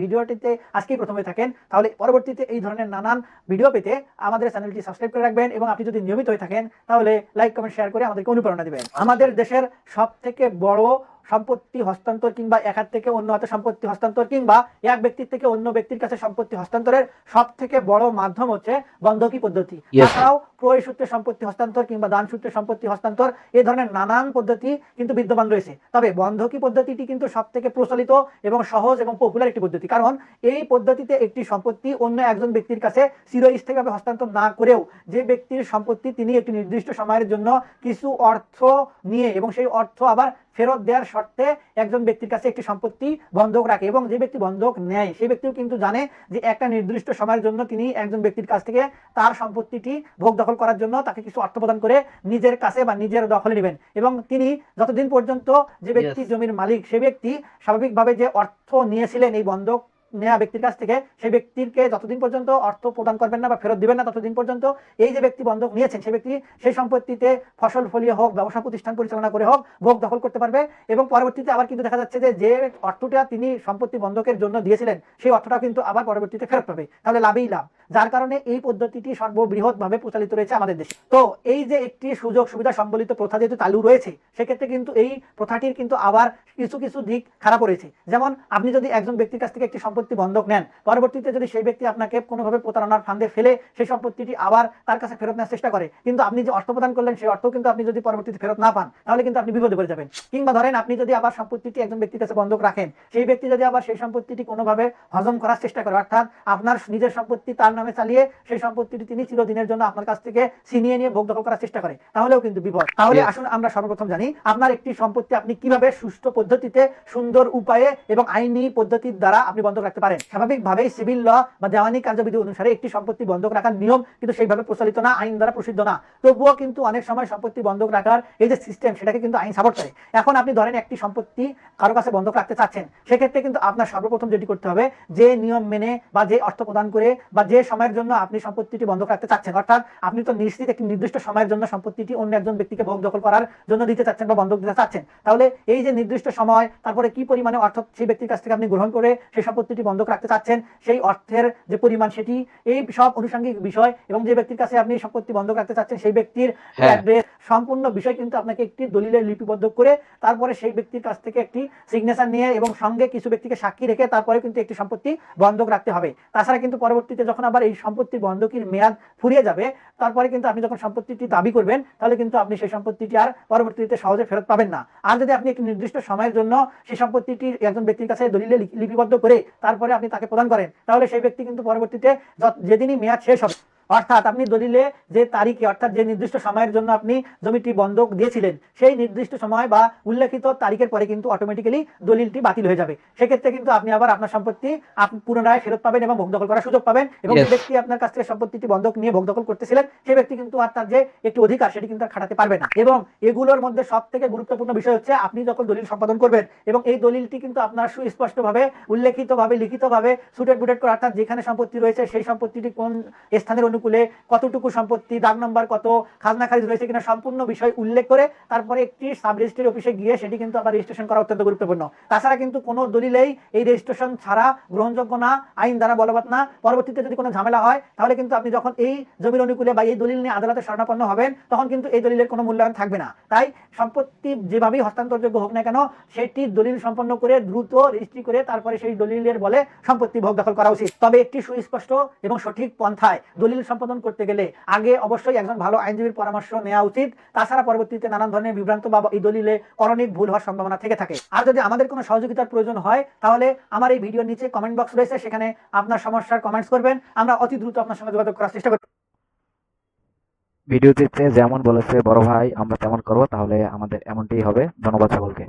ভিডিওটিতে আজকেই প্রথমে থাকেন, তাহলে পরবর্তীতে এই ধরনের নানান ভিডিও পেতে আমাদের চ্যানেলটি সাবস্ক্রাইব করে রাখবেন এবং আপনি যদি নিয়মিত হয়ে থাকেন, তাহলে লাইক কমেন্ট শেয়ার করে আমাদেরকে অনুপ্রেরণা দিবেন। আমাদের দেশের সব থেকে বড় সম্পত্তি হস্তান্তর কিংবা এক হাত থেকে অন্য হাতে সম্পত্তি হস্তান্তর কিংবা এক ব্যক্তির থেকে অন্য ব্যক্তির কাছে সম্পত্তি হস্তান্তরের সব থেকে বড় মাধ্যম হচ্ছে বন্ধকি পদ্ধতি. তাছাড়াও ক্রয় সূত্রে সম্পত্তি হস্তান্তর কিংবা দান সূত্রে সম্পত্তি হস্তান্তর এই ধরনের নানান পদ্ধতি কিন্তু বিদ্যমান রয়েছে। তবে বন্ধকি পদ্ধতিটি কিন্তু সব থেকে প্রচলিত এবং সহজ এবং পপুলার একটি পদ্ধতি। কারণ এই পদ্ধতিতে একটি সম্পত্তি অন্য একজন ব্যক্তির কাছে চিরস্থায়ীভাবে হস্তান্তর না করেও যে ব্যক্তির সম্পত্তি তিনি একটি নির্দিষ্ট সময়ের জন্য কিছু অর্থ নিয়ে এবং সেই অর্থ আবার ফেরত দেওয়ার শর্তে একজন ব্যক্তির কাছে একটি সম্পত্তি বন্ধক রাখে এবং যে ব্যক্তি বন্ধক নেয় সেই ব্যক্তিও কিন্তু জানে যে একটা নির্দিষ্ট সময়ের জন্য তিনি একজন ব্যক্তির কাছ থেকে তার সম্পত্তিটি ভোগ দখল করার জন্য তাকে কিছু অর্থ প্রদান করে নিজের কাছে বা নিজের দখলে নেবেন। এবং তিনি যতদিন পর্যন্ত যে ব্যক্তি জমির মালিক সে ব্যক্তি স্বাভাবিকভাবে যে অর্থ নিয়েছিলেন এই বন্ধক নেওয়া ব্যক্তির কাছ থেকে সেই ব্যক্তিকে যতদিন পর্যন্ত অর্থ প্রদান করবেন না বা ফেরত দিবেন না, ততদিন পর্যন্ত এই যে ব্যক্তি বন্ধক নিয়েছেন, সেই ব্যক্তি সেই সম্পত্তিতে ফসল ফলিয়ে হোক, ব্যবসা প্রতিষ্ঠান পরিচালনা করে হোক, ভোগ দখল করতে পারবে এবং পরবর্তীতে আবার কিন্তু দেখা যাচ্ছে যে অর্থটা তিনি সম্পত্তি বন্ধকের জন্য দিয়েছিলেন, সেই অর্থটা কিন্তু আবার পরবর্তীতে ফেরত পাবে। তাহলে লাভই লাভ। যার কারণে এই পদ্ধতিটি সর্ববৃহৎ ভাবে প্রচালিত রয়েছে আমাদের দেশে। তো এই যে একটি সুযোগ সুবিধা সম্বলিত প্রথা যেহেতু চালু রয়েছে, সেক্ষেত্রে কিন্তু এই প্রথাটির কিন্তু আবার কিছু কিছু দিক খারাপ রয়েছে। যেমন আপনি যদি একজন ব্যক্তির কাছ থেকে একটি সম্পত্তি বন্ধক নেন। পরবর্তীতে যদি সেই ব্যক্তি আপনাকে কোনোভাবে প্রতারণার ফান্দে ফেলে সেই সম্পত্তিটি আবার তার কাছে ফেরত নেওয়ার চেষ্টা করে। কিন্তু আপনি যে অর্থ প্রদান করলেন সেই অর্থ কিন্তু আপনি যদি পরবর্তীতে ফেরত না পান তাহলে কিন্তু আপনি বিপদে পড়ে যাবেন। কিংবা ধরেন আপনি যদি আবার সম্পত্তিটি একজন ব্যক্তির কাছে বন্ধক রাখেন সেই ব্যক্তি যদি আবার সেই সম্পত্তিটি কোনোভাবে হজম করার চেষ্টা করে অর্থাৎ আপনার নিজের সম্পত্তি তার নামে চালিয়ে সেই সম্পত্তিটি তিনি চিরদিনের জন্য আপনার কাছ থেকে ছিনিয়ে নিয়ে ভোগ দখল করার চেষ্টা করে তাহলেও কিন্তু বিপদ। তাহলে. আসুন আমরা সর্বপ্রথম জানি আপনার একটি সম্পত্তি আপনি কীভাবে সুষ্ঠু পদ্ধতিতে সুন্দর উপায়ে এবং আইনি পদ্ধতির দ্বারা আপনি বন্ধক রাখতে পারেন। স্বাভাবিকভাবেই সিভিল ল বা দেওয়ানি কার্যবিধি অনুসারে একটি সম্পত্তি বন্ধক রাখার নিয়ম কিন্তু সেইভাবে প্রচলিত না, আইন দ্বারা প্রসিদ্ধ না। তবুও কিন্তু অনেক সময় সম্পত্তি বন্ধক রাখার এই যে সিস্টেম সেটাকে কিন্তু আইন সাপোর্ট করে। এখন আপনি ধরেন একটি সম্পত্তি কারও কাছে বন্ধক রাখতে চাচ্ছেন, সেক্ষেত্রে কিন্তু আপনার সর্বপ্রথম যেটি করতে হবে, যে নিয়ম মেনে বা যে অর্থ প্রদান করে বা যে সময়ের জন্য আপনি সম্পত্তিটি বন্ধক রাখতে চাচ্ছেন, অর্থাৎ আপনি তো নিশ্চিত একটি নির্দিষ্ট সময়ের জন্য সম্পত্তিটি অন্য একজন ব্যক্তিকে ভোগ দখল করার জন্য দিতে চাচ্ছেন বা বন্ধক দিতে চাচ্ছেন। তাহলে এই যে নির্দিষ্ট সময়, তারপরে কি পরিমাণে অর্থ সেই ব্যক্তির কাছ থেকে আপনি গ্রহণ করে সেই সম্পত্তিটি বন্ধক রাখতে চাচ্ছেন সেই অর্থের যে পরিমাণ সেটি এই সব অনুষঙ্গিক বিষয় এবং যে ব্যক্তির কাছে আপনি সম্পত্তি বন্ধক রাখতে চাচ্ছেন সেই ব্যক্তির হ্যাঁ। অ্যাড্রেস সম্পূর্ণ বিষয় কিন্তু আপনাকে একটি দলিলে লিপিবদ্ধ করে তারপরে সেই ব্যক্তির কাছ থেকে একটি সিগনেচার নিয়ে এবং সঙ্গে কিছু ব্যক্তিকে সাক্ষী রেখে তারপরে কিন্তু একটি সম্পত্তি বন্ধক রাখতে হবে তাছাড়া কিন্তু পরবর্তীতে যখন আবার এই সম্পত্তি বন্ধকির মেয়াদ ফুরিয়ে যাবে তারপরে কিন্তু আপনি যখন সম্পত্তিটি দাবি করবেন তাহলে কিন্তু আপনি সেই সম্পত্তিটি আর পরবর্তীতে সহজে ফেরত পাবেন না আর যদি আপনি একটি নির্দিষ্ট সময়ের জন্য সেই সম্পত্তিটি একজন ব্যক্তির কাছে দলিলে লিপিবদ্ধ করে তারপরে আপনি তাকে প্রদান করেন তাহলে সেই ব্যক্তি কিন্তু পরবর্তীতে যেদিনই মেয়াদ শেষ হবে অর্থাৎ আপনি দলিলে যে তারিখে অর্থাৎ যে নির্দিষ্ট সময়ের জন্য আপনি জমিটি বন্ধক দিয়েছিলেন সেই নির্দিষ্ট সময় বা উল্লেখিত তারিখের পরে কিন্তু অটোমেটিক্যালি দলিলটি বাতিল হয়ে যাবে। সেক্ষেত্রে কিন্তু আপনি আবার আপনার সম্পত্তি আপনি পুনরায় ফেরত পাবেন এবং ভোগ দখল করার সুযোগ পাবেন এবং যে ব্যক্তি আপনার কাছ থেকে সম্পত্তিটি বন্ধক নিয়ে ভোগ দখল করতেছিলেন সেই ব্যক্তি কিন্তু আর তার যে একটি অধিকার সেটি কিন্তু আর খাটাতে পারবে না। এবং এগুলোর মধ্যে সব থেকে গুরুত্বপূর্ণ বিষয় হচ্ছে আপনি যখন দলিল সম্পাদন করবেন এবং এই দলিলটি কিন্তু আপনার সুস্পষ্টভাবে উল্লেখিতভাবে লিখিতভাবে সুটেড বুটেড করে অর্থাৎ যেখানে সম্পত্তি রয়েছে সেই সম্পত্তিটি কোন স্থানের অনুকূলে কতটুকু সম্পত্তি, দাগ নম্বর কত, খাজনা খারিজ রয়েছে কিনা সম্পূর্ণ বিষয় উল্লেখ করে তারপরে একটি সাব রেজিস্ট্রি অফিসে গিয়ে সেটি কিন্তু আবার রেজিস্ট্রেশন করা অত্যন্ত গুরুত্বপূর্ণ। তাছাড়া কিন্তু কোনো দলিলেই এই রেজিস্ট্রেশন ছাড়া গ্রহণযোগ্য না, আইন দ্বারা বলবৎ না। পরবর্তীতে যদি কোনো ঝামেলা হয়, তাহলে কিন্তু আপনি যখন এই জমির অনুকূলে বা এই দলিল নিয়ে আদালতে শরণাপন্ন হবেন, তখন কিন্তু এই দলিলের কোনো মূল্যায়ন থাকবে না। তাই সম্পত্তি যেভাবেই হস্তান্তরযোগ্য হোক না কেন, সেটি দলিল সম্পন্ন করে দ্রুত রেজিস্ট্রি করে তারপরে সেই দলিলের বলে সম্পত্তি ভোগ দখল করা উচিত। তবে একটি সুস্পষ্ট এবং সঠিক পন্থায় দলিল সম্পাদন করতে গেলে আগে অবশ্যই একজন ভালো আইনজীবীর পরামর্শ নেওয়া উচিত। তাছাড়া পরবর্তীতে নানান ধরনের বিভ্রান্ত বা এই দলিলে করণিক ভুল হওয়ার সম্ভাবনা থেকে থাকে। আর যদি আমাদের কোনো সহযোগিতার প্রয়োজন হয়, তাহলে আমার এই ভিডিওর নিচে কমেন্ট বক্স রয়েছে, সেখানে আপনার সমস্যার কমেন্টস করবেন। আমরা অতি দ্রুত আপনার সঙ্গে যোগাযোগ করার চেষ্টা করব। ভিডিওটিতে যেমন বলেছে বড় ভাই, আমরা তেমন করব, তাহলে আমাদের এমনটাই হবে। ধন্যবাদ সকলকে।